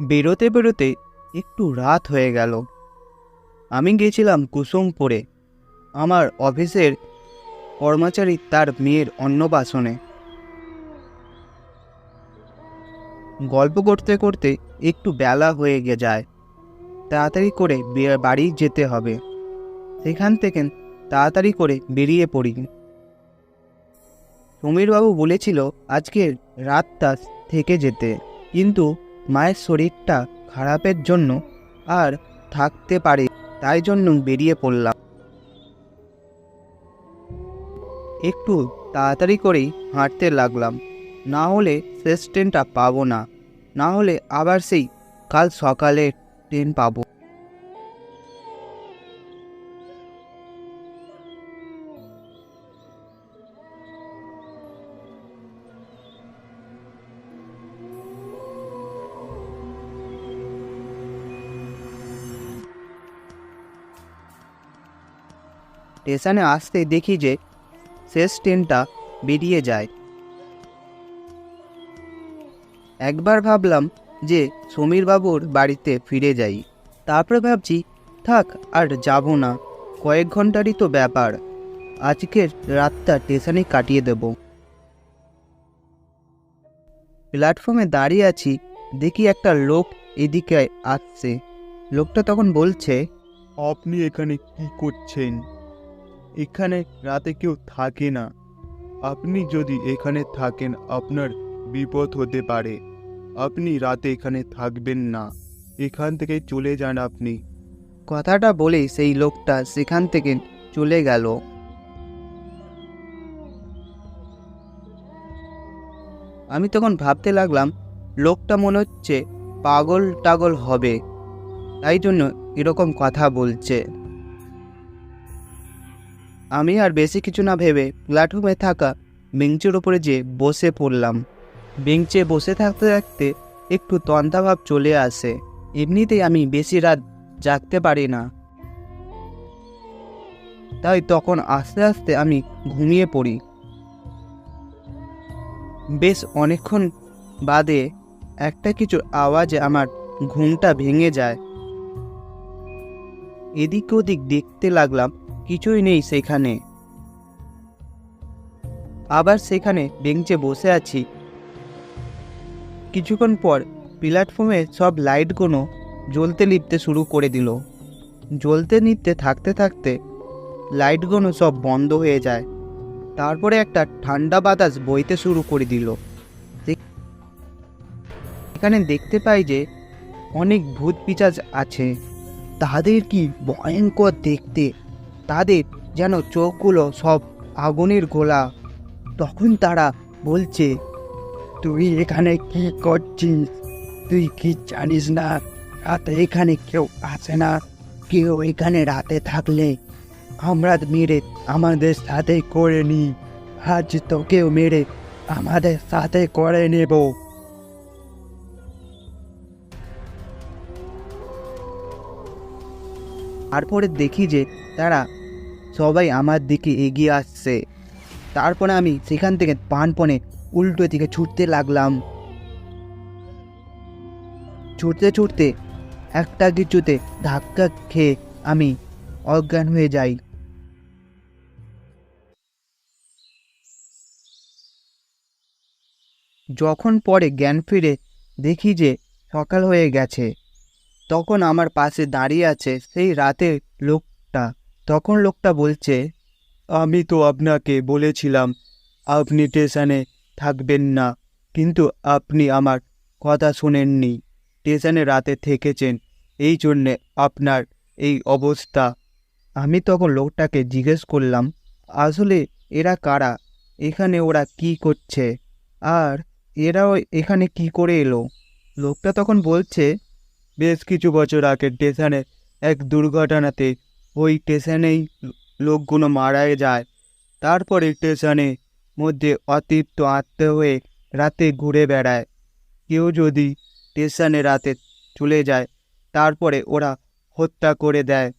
বেরোতে বেরোতে একটু রাত হয়ে গেল। আমি গেছিলাম কুসুমপুরে। আমার অফিসের কর্মচারী তার মেয়ের অন্নবাসনে গল্প করতে করতে একটু বেলা হয়ে যায়। তাড়াতাড়ি করে বাড়ি যেতে হবে। সেখান থেকে তাড়াতাড়ি করে বেরিয়ে পড়ি। সমীরবাবু বলেছিল, আজকে রাতটা থেকে যেতে। কিন্তু মায়ের শরীরটা খারাপের জন্য আর থাকতে পারে, তাই জন্য বেরিয়ে পড়লাম। একটু তাড়াতাড়ি করেই হাঁটতে লাগলাম। না হলে শেষ ট্রেনটা পাবো না। না হলে আবার সেই কাল সকালে ট্রেন পাবো। স্টেশনে আসতে দেখি যে শেষ ট্রেনটা বেরিয়ে যায়। একবার ভাবলাম যে সমীরবাবুর বাড়িতে ফিরে যাই। তারপরে ভাবছি, থাক আর যাব না। কয়েক ঘন্টারই তো ব্যাপার। আজকের রাতটা স্টেশনে কাটিয়ে দেব। প্ল্যাটফর্মে দাঁড়িয়ে আছি, দেখি একটা লোক এদিকে আসছে। লোকটা তখন বলছে, আপনি এখানে কি করছেন? এখানে রাতে কেউ থাকে না। আপনি যদি এখানে থাকেন, আপনার বিপদ হতে পারে। আপনি রাতে এখানে থাকবেন না। এখান থেকে চলে যান আপনি। কথাটা বলেই সেই লোকটা সেখান থেকে চলে গেল। আমি তখন ভাবতে লাগলাম, লোকটা মনে হচ্ছে পাগল টাগল হবে। তাই জন্য এরকম কথা বলছে। আমি আর বেশি কিছু না ভেবে প্ল্যাটফর্মে থাকা বেঞ্চের ওপরে যে বসে পড়লাম। বেঞ্চে বসে থাকতে থাকতে একটু তন্তাভাব চলে আসে। এমনিতেই আমি বেশি রাত জাগতে পারি না। তাই তখন আস্তে আস্তে আমি ঘুমিয়ে পড়ি। বেশ অনেকক্ষণ বাদে একটা কিছু আওয়াজে আমার ঘুমটা ভেঙে যায়। এদিক ওদিক দেখতে লাগলাম, কিছুই নেই সেখানে। আবার সেখানে বেঞ্চে বসে আছি কিছুক্ষণ পর প্ল্যাটফর্মে সব লাইটগুলো জ্বলতে লিপতে শুরু করে দিল। জ্বলতে নিতে থাকতে থাকতে লাইটগুলো সব বন্ধ হয়ে যায়। তারপরে একটা ঠান্ডা বাতাস বইতে শুরু করে দিল। এখানে দেখতে পাই যে অনেক ভূত পিচাজ আছে। তাদের কি ভয়ঙ্কর দেখতে? তাদের যেন চোখগুলো সব আগুনের গোলা। তখন তারা বলছে তুই এখানে কি করছিস? তুই কি জানিস না? রাতে এখানে কেউ আসে না। কেউ এখানে রাতে থাকলে আমরা মেরে আমাদের সাথে করে নি। আজ তোকেও মেরে আমাদের সাথে করে নেব। তারপরে দেখি যে তারা সবাই আমার দিকে এগিয়ে আসছে। তারপরে আমি সেখান থেকে পানপনে উল্টো দিকে ছুটতে লাগলাম। ছুটতে ছুটতে একটা কিছুতে ধাক্কা খেয়ে আমি অজ্ঞান হয়ে যাই। যখন পরে জ্ঞান ফিরে দেখি যে সকাল হয়ে গেছে, তখন আমার পাশে দাঁড়িয়ে আছে সেই রাতের লোকটা। তখন লোকটা বলছে, আমি তো আপনাকে বলেছিলাম, আপনি স্টেশনে থাকবেন না। কিন্তু আপনি আমার কথা শোনেননি। স্টেশনে রাতে থেকেছেন। এই জন্যে আপনার এই অবস্থা। আমি তখন লোকটাকে জিজ্ঞেস করলাম, আসলে এরা কারা? এখানে ওরা কি করছে? আর এরাও এখানে কি করে এলো? লোকটা তখন বলছে, বেশ কিছু বছর আগে স্টেশনে এক দুর্ঘটনাতে ওই স্টেশনেই লোকগুলো মারা যায়। তারপরে স্টেশনে মধ্যে অতৃপ্ত আত্মা হয়ে রাতে ঘুরে বেড়ায়। কেউ যদি স্টেশনে রাতে চলে যায়, তারপরে ওরা হত্যা করে দেয়।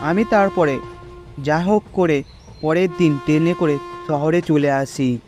আমি তারপরে যা হোক করে পরের দিন ট্রেনে করে শহরে চলে আসি।